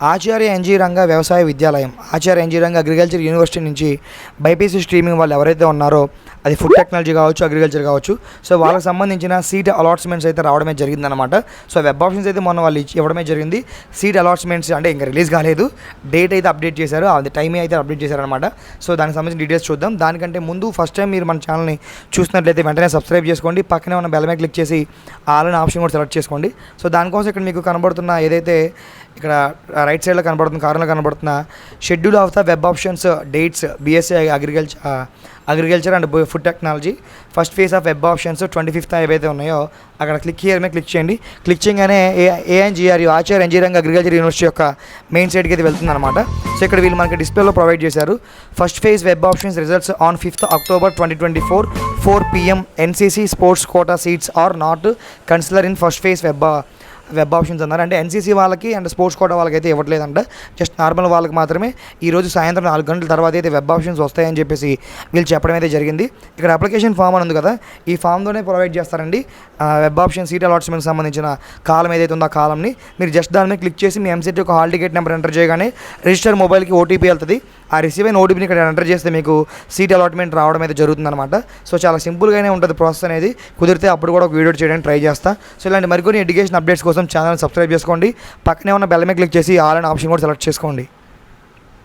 Acharya NG Ranga వ్యవసాయ విద్యాలయం Acharya NG Ranga agriculture university నుంచి బైపీసీ స్ట్రీమింగ్ వాళ్ళు ఎవరైతే ఉన్నారో అది ఫుడ్ టెక్నాలజీ కావచ్చు అగ్రికల్చర్ కావచ్చు సో వాళ్ళకి సంబంధించిన సీట్ అలాట్స్మెంట్స్ అయితే రావడమే జరిగిందనమాట సో వెబ్ ఆప్షన్స్ అయితే మొన్న వాళ్ళు ఇచ్చి ఇవ్వడమే జరిగింది. సీట్ అలాట్స్మెంట్స్ అంటే ఇంకా రిలీజ్ కాలేదు. డేట్ అయితే అప్డేట్ చేశారు. అది టైం అయితే అప్డేట్ చేశారనమాట సో దానికి సంబంధించిన డీటెయిల్స్ చూద్దాం. దానికంటే ముందు ఫస్ట్ టైం మీరు మన ఛానల్ని చూసినట్లయితే వెంటనే సబ్స్క్రైబ్ చేసుకోండి. పక్కనే ఉన్న బెల్ మీద క్లిక్ చేసి ఆల్ ఆప్షన్ కూడా సెలెక్ట్ చేసుకోండి. సో దానికోసం ఇక్కడ మీకు కనబడుతున్న ఏదైతే ఇక్కడ రైట్ సైడ్లో కనబడుతున్న కారణంలో కనబడుతున్న schedule of the web options dates BSc agriculture agriculture and food technology first phase of web options twenty fifth ఏవైతే ఉన్నాయో అక్కడ క్లిక్ హియర్ మీద క్లిక్ చేయండి. క్లిక్ చేయగానే A ANGR Acharya engineering agriculture university యొక్క మెయిన్ సైట్కి అయితే వెళ్తుంది అనమాట సో ఇక్కడ వీళ్ళు మనకి డిస్ప్లేలో ప్రొవైడ్ చేశారు. First phase web options results on fifth October twenty twenty four four PM NCC sports quota seats are not consider in first phase web web options అన్నారు. అంటే ఎన్సీసీ వాళ్ళకి అండ్ స్పోర్ట్స్ కోటా వాళ్ళకి అయితే ఇవ్వట్లేదంట. Just normal వాళ్ళకి మాత్రమే ఈ రోజు సాయంత్రం నాలుగు గంటల తర్వాత అయితే వెబ్ ఆప్షన్స్ వస్తాయని చెప్పేసి వీళ్ళు చెప్పడం అయితే జరిగింది. ఇక్కడ అప్లికేషన్ ఫామ్ అని ఉంది కదా ఈ ఫామ్తోనే ప్రొవైడ్ చేస్తారండి. వెబ్ ఆప్షన్ సీట్ అలాట్స్మెంట్ సంబంధించిన కాలం ఏదైతే ఉందో ఆ కాలంని మీరు జస్ట్ దాని మీద క్లిక్ చేసి మీ ఎంసెట్ యొక్క హాల్ టికెట్ నెంబర్ ఎంటర్ చేయగానే రిజిస్టర్ మొబైల్కి ఓటీపీ వెళ్తుంది. ఆ రిసీవ్ అయిన ఓటీపీని ఇక్కడ ఎంటర్ చేస్తే మీకు సీట్ అలాట్మెంట్ రావడం అయితే జరుగుతుందన్నమాట. సో చాలా సింపుల్గానే ఉంటుంది ప్రాసెస్ అనేది. కుదిరితే అప్పుడు కూడా ఒక వీడియో చేయడానికి ట్రై చేస్తా. సో ఇలాంటి మరికొన్ని ఎడ్యుకేషన్ అప్డేట్స్ కోసం ఛానల్ సబ్స్క్రైబ్ చేసుకోండి. పక్కనే ఉన్న బెల్ మీద క్లిక్ చేసి ఆల్ అనే ఆప్షన్ కూడా సెలెక్ట్ చేసుకోండి.